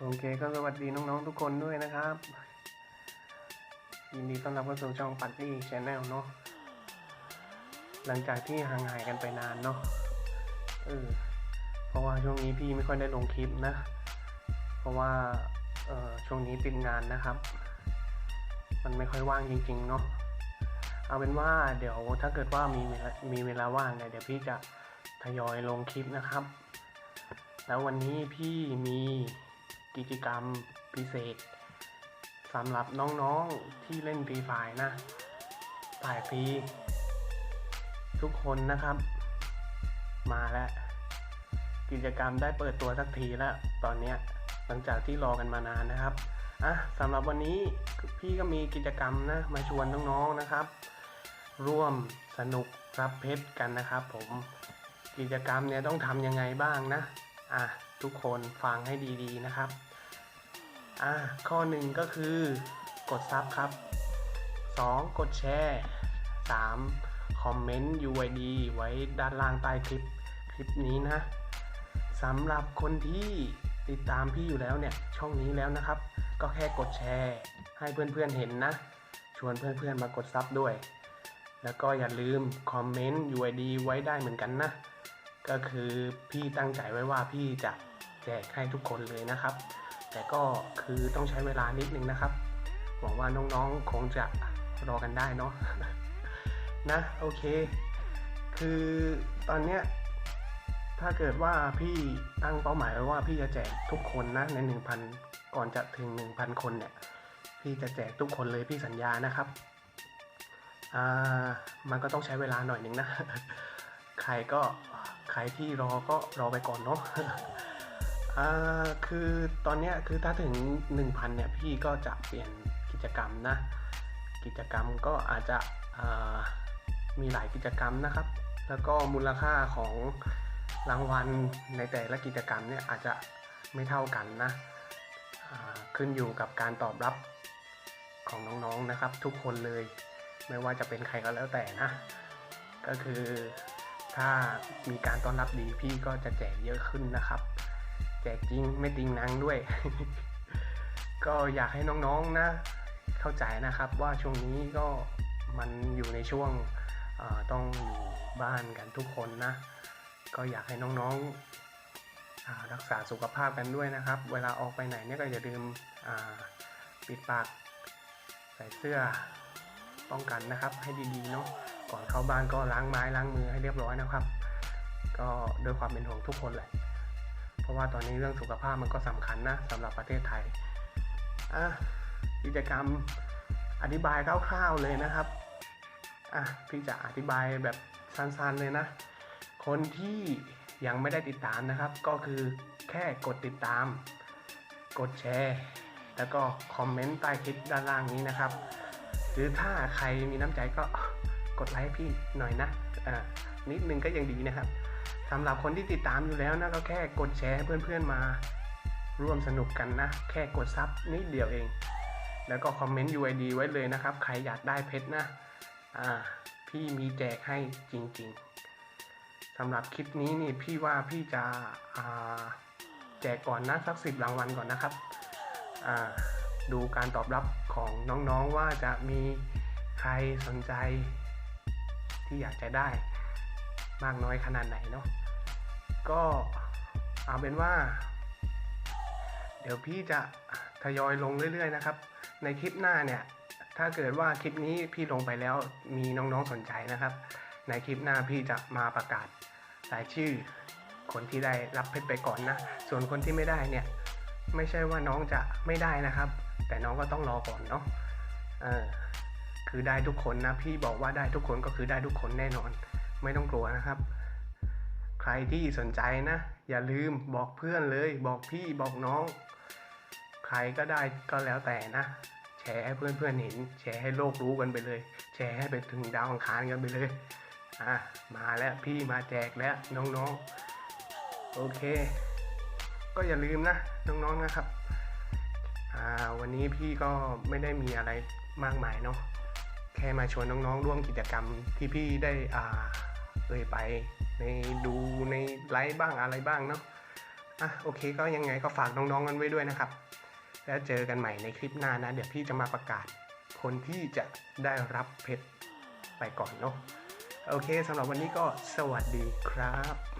โอเคก็สวัสดีน้องๆทุกคนด้วยนะครับ ยินดีต้อนรับเข้าสู่ช่องปัตตี้ชแนลเนาะหลังจากที่ห่างหายกันไปนานเนาะเออเพราะว่าช่วงนี้พี่ไม่ค่อยได้ลงคลิปนะ เพราะว่าเออช่วงนี้ติดงานนะครับ มันไม่ค่อยว่างจริง ๆ เนาะเอาเป็นว่าเดี๋ยวถ้าเกิดว่ามีมีเวลาว่างเนี่ยเดี๋ยวพี่จะทยอยลงคลิปนะครับ แล้ววันนี้พี่มี กิจกรรมพิเศษสำหรับน้องๆที่เล่นฟรีไฟนะถ่ายฟรีทุกคนนะครับ มาแล้ว กิจกรรมได้เปิดตัวสักทีแล้ว ตอนนี้หลังจากที่รอกันมานานนะครับอะสำหรับวันนี้พี่ก็มีกิจกรรมนะมาชวนน้องๆนะครับ ร่วมสนุกรับเพชรกันนะครับ ผมกิจกรรมเนี่ยต้องทำยังไงบ้างนะอะ ทุกคนฟังให้ดีๆนะครับ อะข้อหนึ่งก็คือกดซับครับ 2. กดแชร์ 3. คอมเมนต์ UID ไว้ด้านล่างใต้คลิปคลิปนี้นะสำหรับคนที่ติดตามพี่อยู่แล้วเนี่ยช่องนี้แล้วนะครับ ก็แค่กดแชร์ ให้เพื่อนๆเห็นนะ ชวนเพื่อนๆมากดซับด้วย แล้วก็อย่าลืมคอมเมนต์ UID ไว้ได้เหมือนกันนะ ก็คือพี่ตั้งใจไว้ว่าพี่จะ แจกให้ทุกคนเลยนะครับ แต่ก็คือต้องใช้เวลานิดนึงนะครับ หวังว่าน้องๆคงจะรอกันได้เนาะนะโอเค คือตอนเนี้ยถ้าเกิดว่าพี่ตั้งเป้าหมายไว้ว่าพี่จะแจกทุกคนนะใน 1,000 ก่อนจะถึง 1,000 คนเนี่ย พี่จะแจกทุกคนเลยพี่สัญญานะครับอ่ามันก็ต้องใช้เวลาหน่อยนึงนะ ใครก็ใครที่รอก็รอไปก่อนเนาะ อ่าคือตอนนี้คือถ้าถึง 1,000เนี่ยพี่ก็จะเปลี่ยนกิจกรรมนะ กิจกรรมก็อาจจะมีหลายกิจกรรมนะครับ แล้วก็มูลค่าของรางวัลในแต่ละกิจกรรมเนี่ยอาจจะไม่เท่ากันนะขึ้นอยู่กับการตอบรับของน้องๆนะครับ ทุกคนเลย ไม่ว่าจะเป็นใครก็แล้วแต่นะ ก็คือถ้ามีการต้อนรับดีพี่ก็จะแจกเยอะขึ้นนะครับ แจกจริงไม่ติงนังด้วย ก็อยากให้น้องๆนะ เข้าใจนะครับว่าช่วงนี้ก็มันอยู่ในช่วงต้องอยู่บ้านกันทุกคนนะ ก็อยากให้น้องๆรักษาสุขภาพกันด้วยนะครับ เวลาออกไปไหนเนี่ยก็อย่าลืมปิดปากใส่เสื้อป้องกันนะครับ ให้ดีๆเนาะก่อนเข้าบ้านก็ล้างไม้ล้างมือให้เรียบร้อยนะครับ ก็ด้วยความเป็นห่วงทุกคนแหละ เพราะว่าตอนนี้เรื่องสุขภาพมันก็สำคัญนะสำหรับประเทศไทยอะกิจกรรมอธิบายคร่าวๆเลยนะครับอะพี่จะอธิบายแบบสั้นๆเลยนะ คนที่ยังไม่ได้ติดตามนะครับ ก็คือแค่กดติดตาม กดแชร์ แล้วก็คอมเมนต์ใต้คลิปด้านล่างนี้นะครับ หรือถ้าใครมีน้ำใจก็กดไลค์ให้พี่หน่อยนะอ่านิดนึงก็ยังดีนะครับ สำหรับคนที่ติดตามอยู่แล้วนะก็แค่กดแชร์ให้เพื่อนๆมา ร่วมสนุกกันนะ แค่กดซับนิดเดียวเอง แล้วก็คอมเมนต์ UID ไว้เลยนะครับ ใครอยากได้เพชรนะอ่าพี่มีแจกให้จริงๆสำหรับคลิปนี้นี่พี่ว่าพี่จะอ่าแจกก่อนนะสักสิบรางวัลก่อนนะครับอ่าดูการตอบรับของน้องๆว่าจะมีใครสนใจที่อยากจะได้มากน้อยขนาดไหนเนาะ ก็เอาเป็นว่า เดี๋ยวพี่จะทยอยลงเรื่อยๆนะครับ ในคลิปหน้าเนี่ย ถ้าเกิดว่าคลิปนี้พี่ลงไปแล้วมีน้องๆสนใจนะครับ ในคลิปหน้าพี่จะมาประกาศรายชื่อ คนที่ได้รับเพชรไปก่อนนะ ส่วนคนที่ไม่ได้เนี่ย ไม่ใช่ว่าน้องจะไม่ได้นะครับ แต่น้องก็ต้องรอก่อนเนาะเออคือได้ทุกคนนะ พี่บอกว่าได้ทุกคนก็คือได้ทุกคนแน่นอน ไม่ต้องกลัวนะครับ ใครที่สนใจนะ อย่าลืมบอกเพื่อนเลย บอกพี่บอกน้อง ใครก็ได้ก็แล้วแต่นะ แชร์ให้เพื่อนๆเห็น แชร์ให้โลกรู้กันไปเลย แชร์ให้ไปถึงดาวอังคารกันไปเลยอะมาแล้วพี่มาแจกแล้วน้องๆ โอเค ก็อย่าลืมนะ น้องๆนะครับอ่าวันนี้พี่ก็ไม่ได้มีอะไรมากมายเนาะแค่มาชวนน้องๆ ร่วมกิจกรรมที่พี่ได้อ่าเอ่ยไป ในดูในไลฟ์บ้างอะไรบ้างเนาะอะโอเคก็ยังไงก็ฝากน้องๆกันไว้ด้วยนะครับ แล้วเจอกันใหม่ในคลิปหน้านะ เดี๋ยวพี่จะมาประกาศ คนที่จะได้รับเพชรไปก่อนเนาะโอเคสำหรับวันนี้ก็สวัสดีครับ